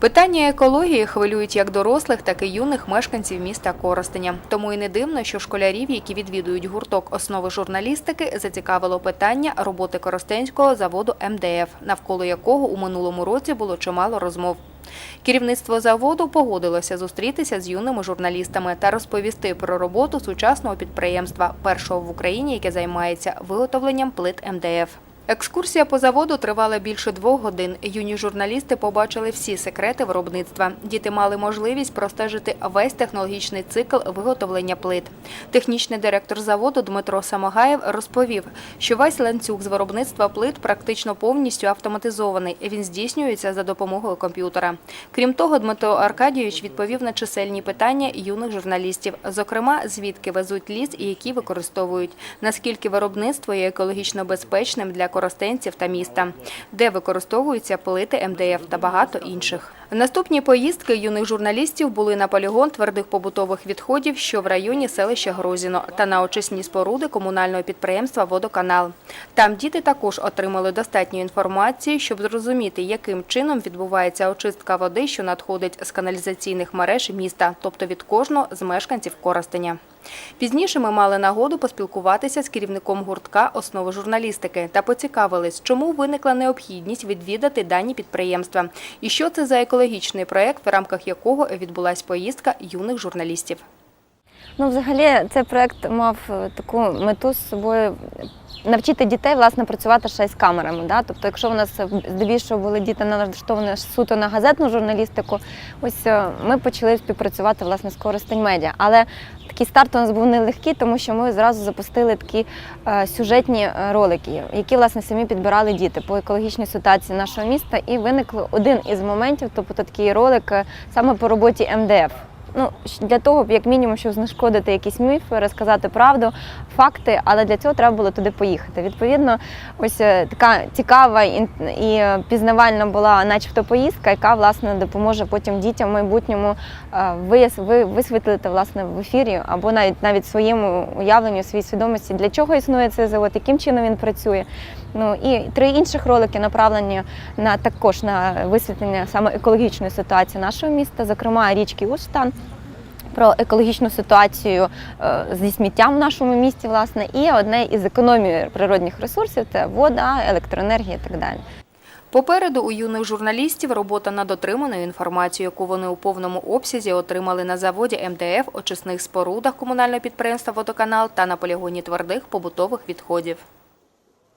Питання екології хвилюють як дорослих, так і юних мешканців міста Коростеня. Тому і не дивно, що школярів, які відвідують гурток основи журналістики, зацікавило питання роботи Коростенського заводу МДФ, навколо якого у минулому році було чимало розмов. Керівництво заводу погодилося зустрітися з юними журналістами та розповісти про роботу сучасного підприємства, першого в Україні, яке займається виготовленням плит МДФ. Екскурсія по заводу тривала більше двох годин. Юні журналісти побачили всі секрети виробництва. Діти мали можливість простежити весь технологічний цикл виготовлення плит. Технічний директор заводу Дмитро Самогаєв розповів, що весь ланцюг з виробництва плит практично повністю автоматизований. Він здійснюється за допомогою комп'ютера. Крім того, Дмитро Аркадійович відповів на чисельні питання юних журналістів, зокрема, звідки везуть ліс і які використовують, наскільки виробництво є екологічно безпечним для коростенців та міста, де використовуються плити МДФ та багато інших. Наступні поїздки юних журналістів були на полігон твердих побутових відходів, що в районі селища Грозіно, та на очисні споруди комунального підприємства Водоканал. Там діти також отримали достатньо інформації, щоб зрозуміти, яким чином відбувається очистка води, що надходить з каналізаційних мереж міста, тобто від кожного з мешканців Коростеня. Пізніше ми мали нагоду поспілкуватися з керівником гуртка основи журналістики та поцікавились, чому виникла необхідність відвідати дані підприємства і що це за екологічний проєкт, в рамках якого відбулася поїздка юних журналістів. Ну, взагалі, цей проект мав е, таку мету з собою навчити дітей власне працювати ще з камерами. Да? Тобто, якщо в нас здебільшого були діти налаштовані суто на газетну журналістику, ось е, ми почали співпрацювати власне з Коростень Медіа. Але такий старт у нас був нелегкий, тому що ми зразу запустили такі е, сюжетні ролики, які власне самі підбирали діти по екологічній ситуації нашого міста. І виник один із моментів, тобто такий ролик саме по роботі МДФ. Ну, для того, як мінімум, щоб знешкодити якісь міфи, розказати правду, факти, але для цього треба було туди поїхати. Відповідно, ось е, така цікава і, е, пізнавальна була, начебто, поїздка, яка власне допоможе потім дітям в майбутньому е, вияс- висвітлити власне в ефірі або навіть навіть своєму уявленню, своїй свідомості, для чого існує цей завод, яким чином він працює. Ну і три інших ролики направлені на також на висвітлення саме екологічної ситуації нашого міста, зокрема річки Уштан. Про екологічну ситуацію е, зі сміттям в нашому місті, власне, і одне із економії природних ресурсів це вода, електроенергія і так далі. Попереду у юних журналістів робота над отриманою інформацією, яку вони у повному обсязі отримали на заводі МДФ, очисних спорудах комунального підприємства «Водоканал» та на полігоні твердих побутових відходів.